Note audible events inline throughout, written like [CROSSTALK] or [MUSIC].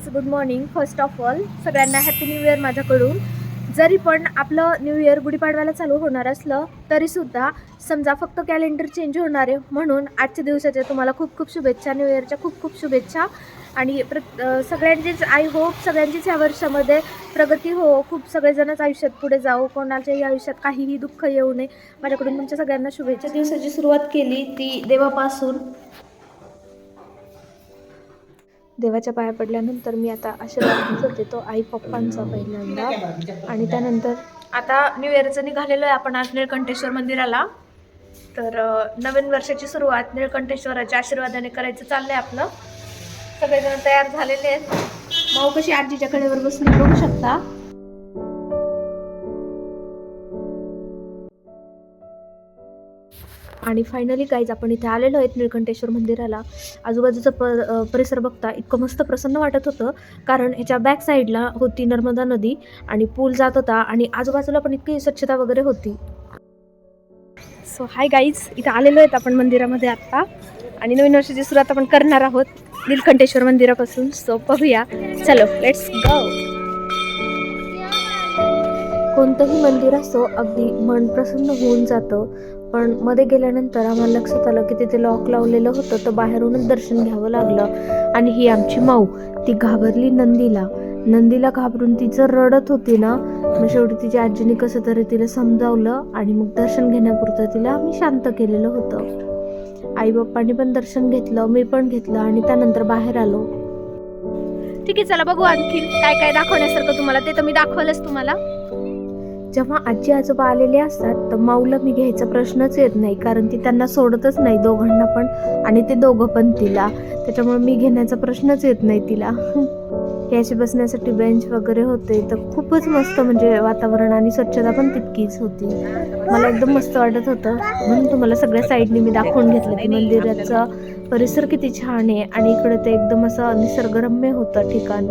Guys good morning first of all सगळ्यांना happy new year माझ्याकडून. जरी पण आपलं न्यू इयर गुढीपाडव्याला चालू होणार असलं तरीसुद्धा समजा फक्त कॅलेंडर चेंज होणार आहे म्हणून आजच्या दिवसाच्या तुम्हाला खूप खूप शुभेच्छा न्यू इयरच्या खूप खूप शुभेच्छा. आणि प्र सगळ्यांचीच आय होप सगळ्यांचीच ह्या वर्षामध्ये प्रगती हो खूप सगळेजणच आयुष्यात पुढे जाऊ कोणाच्याही आयुष्यात काहीही दुःख येऊ नये. माझ्याकडून तुमच्या सगळ्यांना शुभेच्छा. दिवसाची सुरुवात केली ती देवापासून. देवाच्या पाया पडल्यानंतर मी आता आशीर्वाद घेत तो आई पप्पांचा पहिल्यांदा. आणि त्यानंतर आता न्यू इयरचं निघालेलो आहे आपण आज निळकंठेश्वर मंदिराला. तर नवीन वर्षाची सुरुवात निळकंठेश्वराच्या आशीर्वादाने करायचं चाललंय आपलं. सगळेजण तयार झालेले आहेत. माऊ कशी आजीच्या कडेवर बसून बघू शकता? आणि फायनली गाईज आपण इथे आलेलो आहेत निळकंठेश्वर मंदिराला. आजूबाजूचा प परिसर बघता इतकं मस्त प्रसन्न वाटत होतं कारण ह्याच्या बॅक साईडला होती नर्मदा नदी आणि पूल जात होता आणि आजूबाजूला पण इतकी स्वच्छता वगैरे होती. सो हाय गाईज इथं आलेलो आहेत आपण मंदिरामध्ये आत्ता. आणि नवीन वर्षाची सुरुवात आपण करणार आहोत नीलकंठेश्वर मंदिरापासून. सो बघूया. चलो लेट्स गो कोणतंही मंदिर असो अगदी मन प्रसन्न होऊन जातं. पण मध्ये गेल्यानंतर आम्हाला लक्षात आलं की तिथे लॉक लावलेलं होतं तर बाहेरूनच दर्शन घ्यावं लागलं. आणि ही आमची माऊ ती घाबरली नंदीला. नंदीला घाबरून ती जर रडत होती ना मग शेवटी तिच्या आजीने कसं तरी तिला समजावलं आणि मग दर्शन घेण्यापुरतं तिला आम्ही शांत केलेलं होतं. आई बाप्पांनी पण दर्शन घेतलं मी पण घेतलं आणि त्यानंतर बाहेर आलो. ठीक आहे चला बघू आणखी काय काय दाखवण्यासारखं तुम्हाला. ते तर मी दाखवलंच तुम्हाला. जेव्हा आजी आजोबा आलेले असतात तर माऊला मी घ्यायचा प्रश्नच येत नाही कारण ती त्यांना सोडतच नाही दोघांना पण आणि ते दोघं पण तिला. त्याच्यामुळे मी घेण्याचा प्रश्नच येत नाही तिला. [LAUGHS] हे बसण्यासाठी बेंच वगैरे होते तर खूपच मस्त म्हणजे वातावरण आणि स्वच्छता पण तितकीच होती. मला एकदम मस्त वाटत होतं. म्हणून तुम्हाला सगळ्या साईडनी मी दाखवून घेतलं की मंदिराचा परिसर किती छान आहे आणि इकडे ते एकदम असं निसर्गरम्य होतं ठिकाण.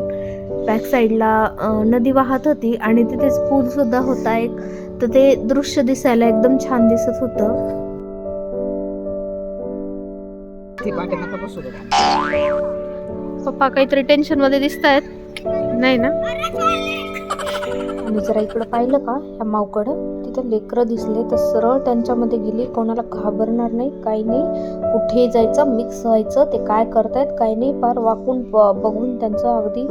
बॅक साईडला नदी वाहत होती आणि तिथेच पूल सुद्धा होता एक. तर ते दृश्य दिसायला एकदम छान दिसत होतं. पप्पा काहीतरी टेन्शनमध्ये दिसत आहेत नाही ना? आणि जरा इकडं पाहिलं का ह्या मावकडं? तिथं लेकरं दिसले तर सरळ त्यांच्यामध्ये गेली. कोणाला घाबरणार नाही. काही नाही. कुठे जायचं? मिक्स व्हायचं. ते काय करतायत? काही नाही. फार वाकून ब- बघून त्यांचं अगदी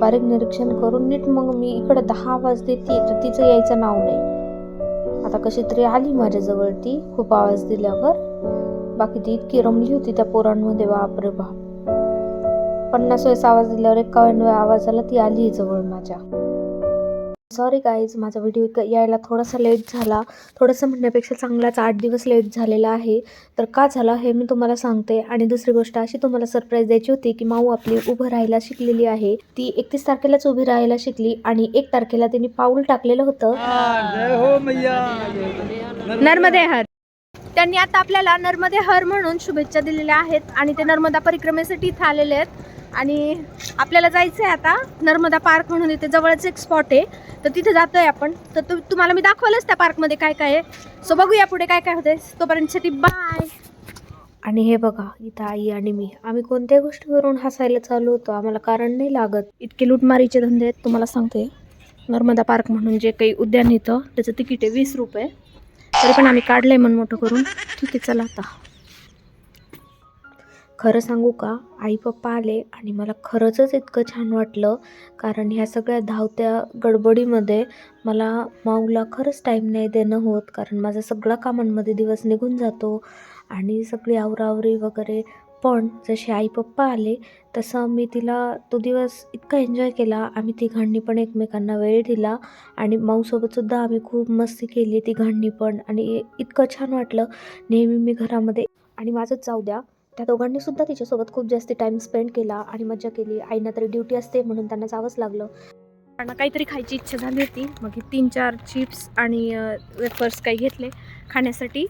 बारीक निरीक्षण करून नीट मग मी इकडे दहा आवाज देते तर तिचं यायचं नाव नाही. आता कशी तरी आली माझ्याजवळ ती. खूप आवाज दिल्यावर. बाकी ती इतकी रमली होती त्या पोरांमध्ये. बापरे बाप. पन्नास वेळेस आवाज दिल्यावर एकावन्न आवाजाला ती आली जवळ माझ्या. सॉरी गाईज माझा व्हिडिओ यायला थोडासा लेट झाला. थोडंसं म्हणण्यापेक्षा चांगलाच आठ दिवस लेट झालेला आहे. तर का झाला हे मी तुम्हाला सांगते. आणि दुसरी गोष्ट अशी तुम्हाला सरप्राईज द्यायची होती की माऊ आपली उभं राहायला शिकलेली आहे. ती एकतीस तारखेलाच उभी राहायला शिकली आणि एक तारखेला तिने पाऊल टाकलेलं होतं. जय हो. नर्मदे हर. त्यांनी आता आपल्याला नर्मदे हर म्हणून शुभेच्छा दिलेल्या आहेत आणि ते नर्मदा परिक्रमेसाठी इथं आलेले आहेत. आणि आपल्याला जायचं आहे आता नर्मदा पार्क म्हणून इथे जवळच एक स्पॉट आहे. तर तिथे जातोय आपण. तर तु तुम्हाला मी दाखवलंच त्या पार्कमध्ये काय काय आहे. सो बघूया पुढे काय काय होते तोपर्यंतसाठी बाय आणि हे बघा इथं आई आणि मी. आम्ही कोणत्याही गोष्टीवरून हसायला चालू होतो आम्हाला कारण नाही लागत. इतके लूटमारीचे धंदे आहेत तुम्हाला सांगते. नर्मदा पार्क म्हणून जे काही उद्यान येतं त्याचं तिकीट आहे वीस रुपये. तरी पण आम्ही काढलंय मन मोठं करून. ठीक आहे चला आता. खरं सांगू का आई पप्पा आले आणि मला खरंचच इतकं छान वाटलं कारण ह्या सगळ्या धावत्या गडबडीमध्ये मला माऊला खरंच टाईम नाही देणं होत कारण माझा सगळा कामांमध्ये दिवस निघून जातो आणि सगळी आवरावरी वगैरे पण जसे आई पप्पा आले तसं मी तिला तो दिवस इतका एन्जॉय केला. आम्ही तिघांनी पण एकमेकांना वेळ दिला आणि माऊसोबतसुद्धा आम्ही खूप मस्ती केली तिघांनी पण आणि इतकं छान वाटलं नेहमी मी घरामध्ये. आणि माझंच जाऊ द्या. त्या दोघांनी सुद्धा तिच्यासोबत खूप जास्त टाईम स्पेंड केला आणि मजा केली. आईना तरी ड्युटी असते म्हणून त्यांना जावंच लागलं. त्यांना काहीतरी खायची इच्छा झाली होती. मग तीन चार चिप्स आणि वेफर्स काही घेतले खाण्यासाठी.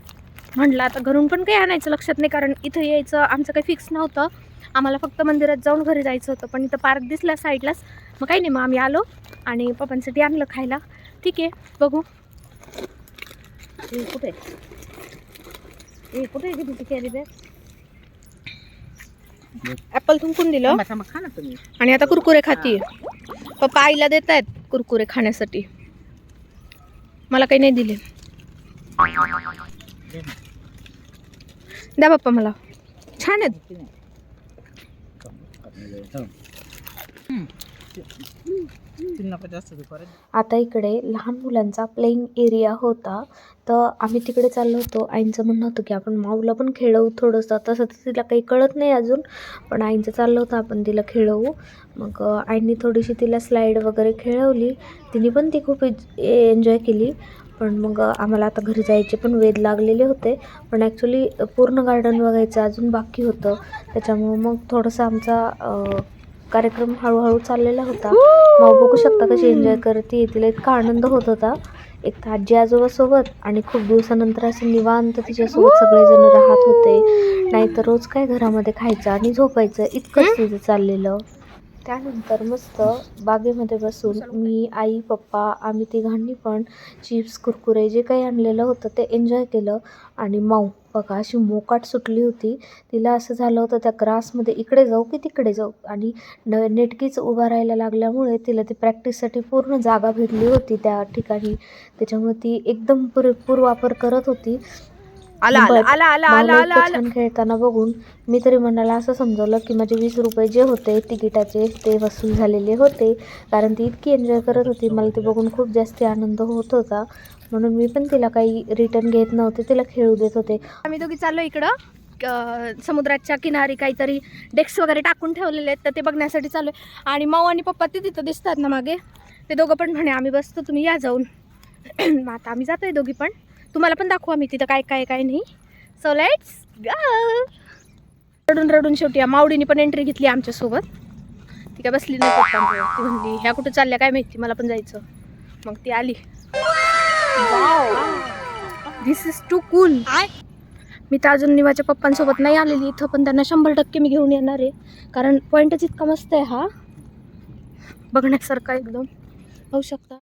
म्हटलं आता घरून पण काही आणायचं लक्षात नाही कारण इथं यायचं आमचं काही फिक्स नव्हतं. आम्हाला फक्त मंदिरात जाऊन घरी जायचं होतं पण इथं पार्क दिसला साईडलाच मग काही नाही मग आम्ही आलो आणि पप्पांसाठी आणलं खायला. ठीक आहे बघू. कुठे? कुठे कॅरी बॅग ऍपल थुंकून दिलं? आणि आता कुरकुरे खाती पप्पा आईला देत आहेत कुरकुरे खाण्यासाठी. मला काही नाही दिले. द्या पप्पा मला. छान आहेत. आता इकडे लहान मुलांचा प्लेइंग एरिया होता. तर आम्ही तिकडे चाललो होतो. आईंचं म्हणणं होतं की आपण माऊला पण खेळवू थोडंसं. तसं तर तिला काही कळत नाही अजून. पण आईंचं चाललं होतं. आपण तिला खेळवू. मग आईंनी थोडीशी तिला स्लाईड वगैरे खेळवली. तिने पण ती खूप एन्जॉय केली. पण मग आम्हाला आता घरी जायचे पण वेध लागलेले होते. पण ॲक्च्युली पूर्ण गार्डन बघायचं अजून बाकी होतं. त्याच्यामुळं मग थोडंसं आमचा कार्यक्रम हळूहळू चाललेला होता. माऊ बघू शकता कशी एन्जॉय करते. तिला इतका आनंद होत होता. एक तर आजी आजोबासोबत आणि खूप दिवसानंतर असे निवांत तिच्यासोबत सगळेजण राहत होते. नाहीतर रोज काय घरामध्ये खायचं आणि झोपायचं. इतकंच तिचं चाललेलं. त्यानंतर मस्त बागेमध्ये बसून मी आई पप्पा आम्ही तिघांनी पण चिप्स कुरकुरे जे काही आणलेलं होतं ते एन्जॉय केलं. आणि माऊ बघा अशी मोकाट सुटली होती. तिला असं झालं होतं त्या ग्रासमध्ये इकडे जाऊ की तिकडे जाऊ? आणि न नेटकीच उभा राहायला लागल्यामुळे तिला ती प्रॅक्टिससाठी पूर्ण जागा भेटली होती त्या ठिकाणी. त्याच्यामुळे ती एकदम पुरेपूर वापर करत होती. आला आला आला आला आला आला. छान खेळताना बघून मी तरी मनाला असं समजवलं की माझे वीस रुपये जे होते तिकिटाचे ते वसूल झालेले होते. कारण ती इतकी एन्जॉय करत होती मला ते बघून खूप जास्त आनंद होत होता. म्हणून मी पण तिला काही रिटर्न घेत नव्हते तिला खेळू देत होते. आम्ही दोघी चाललो इकडं. समुद्राच्या किनारी काहीतरी डेस्क वगैरे टाकून ठेवलेले आहेत तर ते बघण्यासाठी चालू आहे आणि माऊ आणि पप्पा ते तिथं दिसतात ना मागे. ते दोघं पण म्हणे आम्ही बसतो तुम्ही या जाऊन. [CLEARS THROAT] आता आम्ही जातोय दोघी पण. तुम्हाला पण दाखवू आम्ही तिथं काय काय काय नाही. सो लेट्स रडून रडून शेवटी या मावडीने पण एंट्री घेतली आमच्यासोबत ती काय बसली नाही ती म्हणली ह्या कुठं चालल्या? काय माहिती? मला पण जायचं. मग ती आली. दिस इज टू कूल मी तर अजून निवाच्या पप्पांसोबत नाही आलेली. इथं पण त्यांना शंभर टक्के मी घेऊन येणार आहे. कारण पॉईंटच इतका मस्त आहे हा. बघण्यासारखा एकदम. होऊ शकता.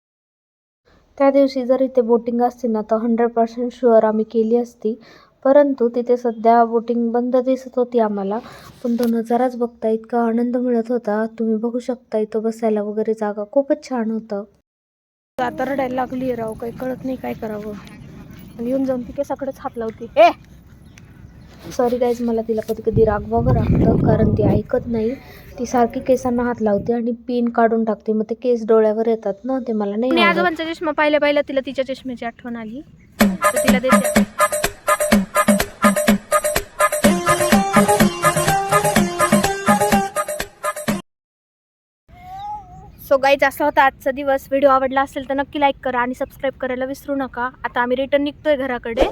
त्या दिवशी जर इथे बोटिंग असती ना तर हंड्रेड पर्सेंट शुअर आम्ही केली असती. परंतु तिथे सध्या बोटिंग बंद दिसत होती आम्हाला. पण तो नजाराच बघता इतका आनंद मिळत होता. तुम्ही बघू शकता इथं बसायला वगैरे जागा खूपच छान होतं. आता रडायला लागली आहे राव काही कळत नाही काय करावं. येऊन जाऊन ती केसाकडेच हात लावते. ए! सॉरी गाईज मला तिला कधी कधी रागवावं लागतं कारण ती ऐकत नाही. ती सारखी केसांना हात लावते आणि पिन काढून टाकते. मग ते केस डोळ्यावर येतात ना ते मला नाही. आजोबांचा चष्मा पाहिल्या पाहिल्या तिला तिच्या चष्म्याची आठवण आली. तिला देते. सो गाईज असा होता आजचा दिवस. व्हिडिओ आवडला असेल तर नक्की लाईक करा आणि सबस्क्राईब करायला विसरू नका. आता आम्ही रिटर्न निघतोय घराकडे.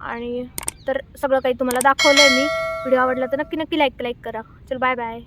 आणि तर सगळं काही तुम्हाला दाखवलं आहे मी. व्हिडिओ आवडला तर नक्की नक्की लाईक लाईक करा. चल बाय बाय